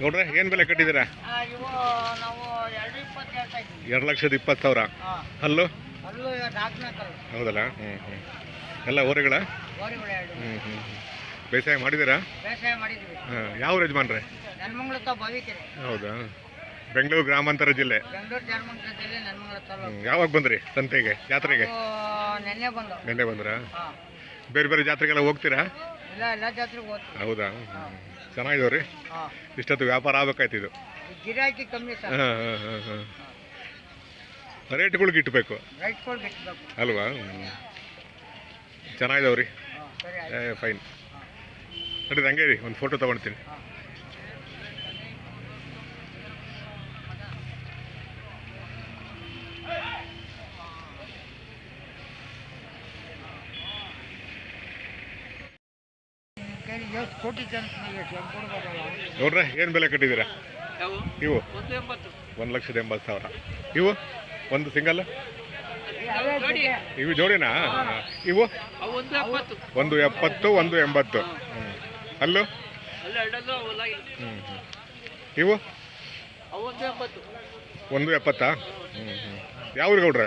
ನೋಡ್ರೆ ಏನು ಬೆಲೆ ಕಟ್ಟಿದೀರಾ ಎರಡು ಲಕ್ಷದ ಇಪ್ಪತ್ತು ಸಾವಿರ? ಹಲ್ಲು? ಹೌದಲ್ಲ? ಹ್ಞೂ ಹ್ಞೂ ಎಲ್ಲ ಓರೆಗಳ ಹ್ಞೂ ಹ್ಞೂ ಬೇಸಾಯ ಮಾಡಿದ್ದೀರಾ? ಹಾಂ ಯಾವ ಯಜಮಾನ್ರೆ? ಹೌದಾ? ಬೆಂಗಳೂರು ಗ್ರಾಮಾಂತರ ಜಿಲ್ಲೆ? ಯಾವಾಗ ಬಂದ್ರಿ ಸಂತೆಗೆ ಜಾತ್ರೆಗೆ? ನೆನ್ನೆ ಬಂದು ನೆನ್ನೆ ಬಂದ್ರಾ? ಬೇರೆ ಬೇರೆ ಜಾತ್ರೆಗೆಲ್ಲ ಹೋಗ್ತೀರಾ? ಇಲ್ಲ ಎಲ್ಲ ಜಾತ್ರೆಗೆ ಹೋಗ್ತೀವಿ ಹೌದಾ? ಚೆನ್ನಾಗಿದಾವ್ರಿ? ಹಾಂ. ಇಷ್ಟೊತ್ತು ವ್ಯಾಪಾರ ಆಗ್ಬೇಕಾಯ್ತು ಇದು. ಗಿರಾಕಿ ಕಮ್ಮಿ ಸರ್. ಹಾಂ ಹಾಂ ಹಾಂ ಹಾಂ. ರೇಟ್ಗಳಿಗೆ ಇಟ್ಬೇಕು ರೈಟ್ಗಳು ಬಿಟ್ಟಬೇಕು ಅಲ್ವಾ? ಚೆನ್ನಾಗಿದಾವೆ ರೀ ಹಾಂ ಸರಿ ಆಯ್ತು. ಫೈನ್. ನೋಡಿ ಹಂಗೆ ರೀ ಒಂದು ಫೋಟೋ ತೊಗೊಳ್ತೀನಿ ಹಾಂ. ನೋಡ್ರೆ ಏನು ಬೆಲೆ ಕಟ್ಟಿದ್ದೀರಾ? ಯಾವ? ಇವು? ಒಂದು ಲಕ್ಷದ ಎಂಬತ್ತು ಸಾವಿರ. ಇವು? ಒಂದು ಸಿಂಗಲ್? ಇವು ಜೋಡಿನಾ? ಇವು? ಒಂದು ಎಪ್ಪತ್ತು. ಒಂದು ಎಂಬತ್ತು. ಅಲ್ಲೂ? ಹ್ಞೂ ಹ್ಞೂ ಇವು? ಒಂದು ಎಪ್ಪತ್ತಾ? ಹ್ಞೂ ಹ್ಞೂ ಯಾವ ಊರು ಗೌಡ್ರೆ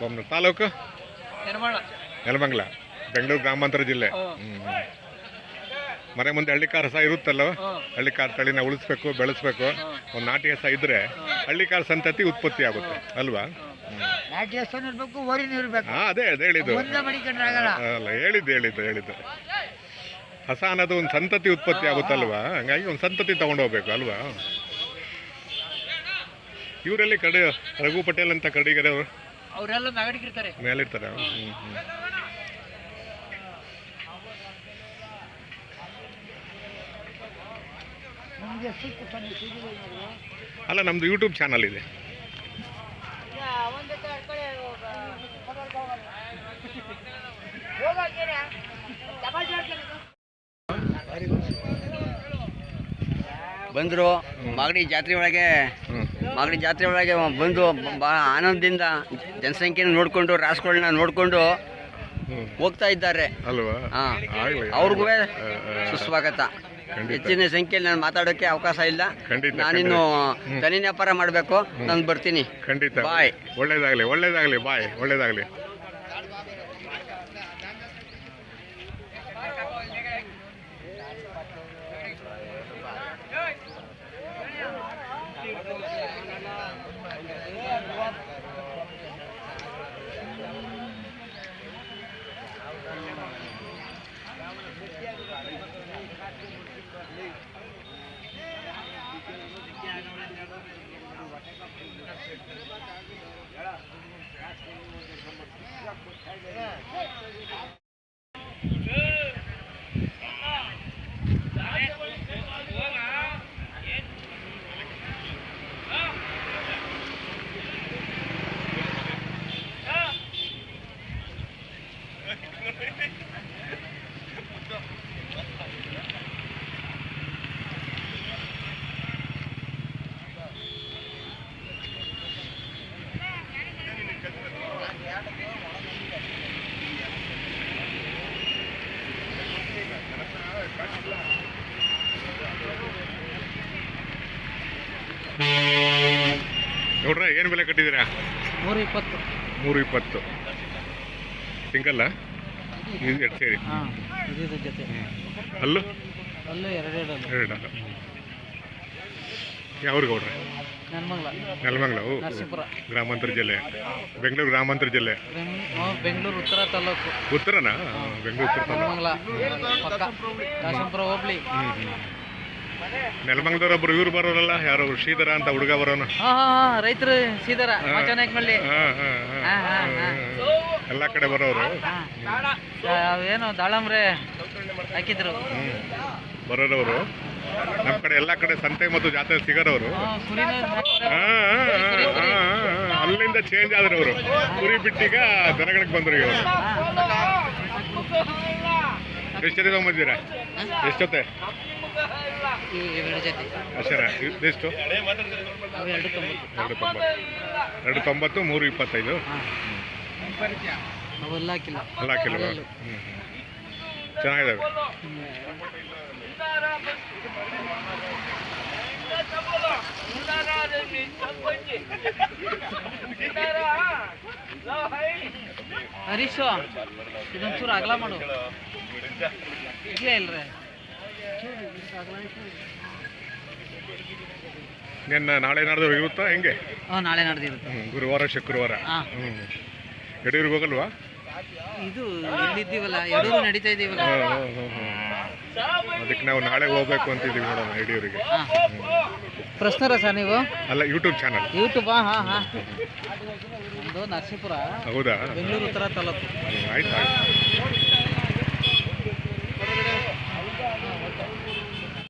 ಬೊಮ್ಮನ ತಾಲೂಕು? ನೆಲಮಂಗಲ. ಬೆಂಗಳೂರು ಗ್ರಾಮಾಂತರ ಜಿಲ್ಲೆ. ಹಾಂ. ಹ್ಞೂ ಹ್ಞೂ ಮನೆ ಮುಂದೆ ಹಳ್ಳಿಕಾರ ಸಹ ಇರುತ್ತಲ್ಲ ಹಳ್ಳಿ ಹಳ್ಳಿಕಾರ ತಳಿನ ಉಳಿಸ್ಬೇಕು ಬೆಳೆಸ್ಬೇಕು. ಒಂದು ನಾಟಿ ಹಸ ಇದ್ರೆ ಹಳ್ಳಿಕಾರ ಸಂತತಿ ಉತ್ಪತ್ತಿ ಆಗುತ್ತೆ ಅಲ್ವಾ? ನಾಟಿ ಹೆಸರು ಇರಬೇಕು ಓರಿನ ಇರಬೇಕು. ಹಾಂ ಅದೇ ಅದೇ ಹೇಳಿದ್ದು. ಅಲ್ಲ ಹೇಳಿದ್ದು ಹೇಳಿದ್ದು ಹೇಳಿದ್ದು. ಹಸ ಅನ್ನೋದು ಒಂದು ಸಂತತಿ ಉತ್ಪತ್ತಿ ಆಗುತ್ತಲ್ವಾ? ಹಂಗಾಗಿ ಒಂದು ಸಂತತಿ ತಗೊಂಡು ಹೋಗ್ಬೇಕು ಅಲ್ವಾ? ಇವರಲ್ಲಿ ಕಡೆ ರಘು ಪಟೇಲ್ ಅಂತ ಕಡಿಗರೆ ಅವರು? ಅವರೆಲ್ಲ ಮೇಲಿರ್ತಾರೆ ಹ್ಞೂ ಹ್ಞೂ ಅಲ್ಲ ನಮ್ದು ಯೂಟ್ಯೂಬ್ ಚಾನಲ್ ಇದೆ. ಬಂದರು ಮಾಗಡಿ ಜಾತ್ರೆ ಒಳಗೆ ಮಾಗಡಿ ಜಾತ್ರೆ ಒಳಗೆ ಬಂದು ಭಾಳ ಆನಂದದಿಂದ ಜನಸಂಖ್ಯೆನ ನೋಡಿಕೊಂಡು ರಾಸುಗಳನ್ನ ನೋಡಿಕೊಂಡು ಹೋಗ್ತಾ ಇದ್ದಾರೆ. ಅಲ್ವಾ? ಅವ್ರಿಗೂ ಸುಸ್ವಾಗತ. ಹೆಚ್ಚಿನ ಸಂಖ್ಯೆಯಲ್ಲಿ ನಾನು ಮಾತಾಡೋಕ್ಕೆ ಅವಕಾಶ ಇಲ್ಲ. ಖಂಡಿತ, ನಾನಿನ್ನು ಧನಿ ವ್ಯಾಪಾರ ಮಾಡಬೇಕು. ನಾನು ಬರ್ತೀನಿ. ಖಂಡಿತ. ಬಾಯ್. ಒಳ್ಳೇದಾಗಲಿ ಒಳ್ಳೇದಾಗಲಿ ಬಾಯ್. ಒಳ್ಳೇದಾಗಲಿ. ನೋಡ್ರೆ ಏನು ಬೆಲೆ ಕಟ್ಟಿದ್ದೀರಾ? ನೂರ ಇಪ್ಪತ್ತು ಮೂರು ಇಪ್ಪತ್ತು ಸಿಂಗಲ್ಲ? ಇದು ಎರಡು ಸೇರಿ. ಹಾಂ ಇದ್ರ ಜೊತೆ. ಅಲ್ಲೂ ಅಲ್ಲೂ ಎರಡೆರಡು ಎರಡಲ್ಲ ಯಾವ್ರು ಗೌಡ್ರೆ ನೆಲಮಂಗ್ಲ. ನೆಲಮಂಗಲ ಓ. ನರಸೀಪುರ. ಗ್ರಾಮಾಂತರ ಜಿಲ್ಲೆ. ಬೆಂಗಳೂರು ಗ್ರಾಮಾಂತರ ಜಿಲ್ಲೆ. ಬೆಂಗಳೂರು ಉತ್ತರ ತಾಲೂಕು. ಉತ್ತರನಾ? ಬೆಂಗಳೂರು ಉತ್ತರ ತಾಲೂಕು. ಪಕ್ಕ. ಹೋಬ್ಳಿ. ಹ್ಮ್ ಒಬ್ರು ಇವ್ರು ಬರೋರಲ್ಲ ಯಾರೋ ಶ್ರೀಧರ ಅಂತ ಹುಡುಗ ಬರೋನು. ರೈತರು ಶ್ರೀಧರ. ಎಲ್ಲ ಕಡೆ ಬರೋರು. ಏನು ದಾಳಂಬ್ರೆ ಹಾಕಿದ್ರು. ಬರೋರವರು. ನಮ್ಮ ಕಡೆ ಎಲ್ಲ ಕಡೆ ಸಂತೆ ಮತ್ತು ಜಾತ್ರೆ ಸಿಗೋರವರು. ಅಲ್ಲಿಂದ ಚೇಂಜ್ ಆದ್ರೆ ಅವರು ಕುರಿ ಬಿಟ್ಟೀಗ ದನಗಳಿಗೆ ಬಂದರು ಇವರು. ಎಷ್ಟು ಬಂದಿದ್ದೀರಾ? ಎಷ್ಟೊತ್ತೆ? ಈ ಎರಡು ಜೊತೆ. ಅಷ್ಟೇನಾ ಎಷ್ಟು ಅವು ಎರಡು ತೊಂಬತ್ತು. ಎರಡು ತೊಂಬತ್ತು ಎರಡು ತೊಂಬತ್ತು ಮೂರು ಇಪ್ಪತ್ತೈದು. ಹಾಂ. ಅವೆಲ್ಲ ಹಾಕಿಲ್ಲ. ಎಲ್ಲ ಹಾಕಿಲ್ವಾ ಹ್ಞೂ ಚೆನ್ನಾಗಿದ್ದಾವೆ ಹರೀಶು ಇದೊಂಚೂರು ಅಗಲ ಮಾಡು. ಇಲ್ಲೇ ಇಲ್ರಿ. ನಿನ್ನ ನಾಳೆ ನಾಡ್ದು ಇರುತ್ತಾ? ಹೆಂಗೆ? ಹಾಂ ನಾಳೆ ಹ್ಮ್, ಗುರುವಾರ ಶುಕ್ರವಾರ. ಹಾಂ. ಹ್ಞೂ ಯಡಿಯೂರಿಗೆ ಹೋಗಲ್ವಾ? ಇದು ಇಲ್ಲಿದ್ದೀವಲ್ಲ ಎರಡೂ ನಡೀತಾ ಇದೀವಲ್ಲ ಅದಕ್ಕೆ ನಾವು ನಾಳೆ ಹೋಗ್ಬೇಕು ಅಂತಿದ್ದೀವಿ ನೋಡೋಣ ಯಡಿಯೂರಿಗೆ ಹಾಂ. ಪ್ರಶ್ನರ ಸರ್ ನೀವು? ಅಲ್ಲ ಯೂಟ್ಯೂಬ್ ಚಾನಲ್ ಯೂಟ್ಯೂಬಾ ಹಾಂ ಹಾಂ. ನರಸೀಪುರ. ಹೌದಾ? ಬೆಂಗಳೂರು ಉತ್ತರ ತಾಲೂಕು. ಹ್ಮ್, ಆಯ್ತು ಆಯ್ತು.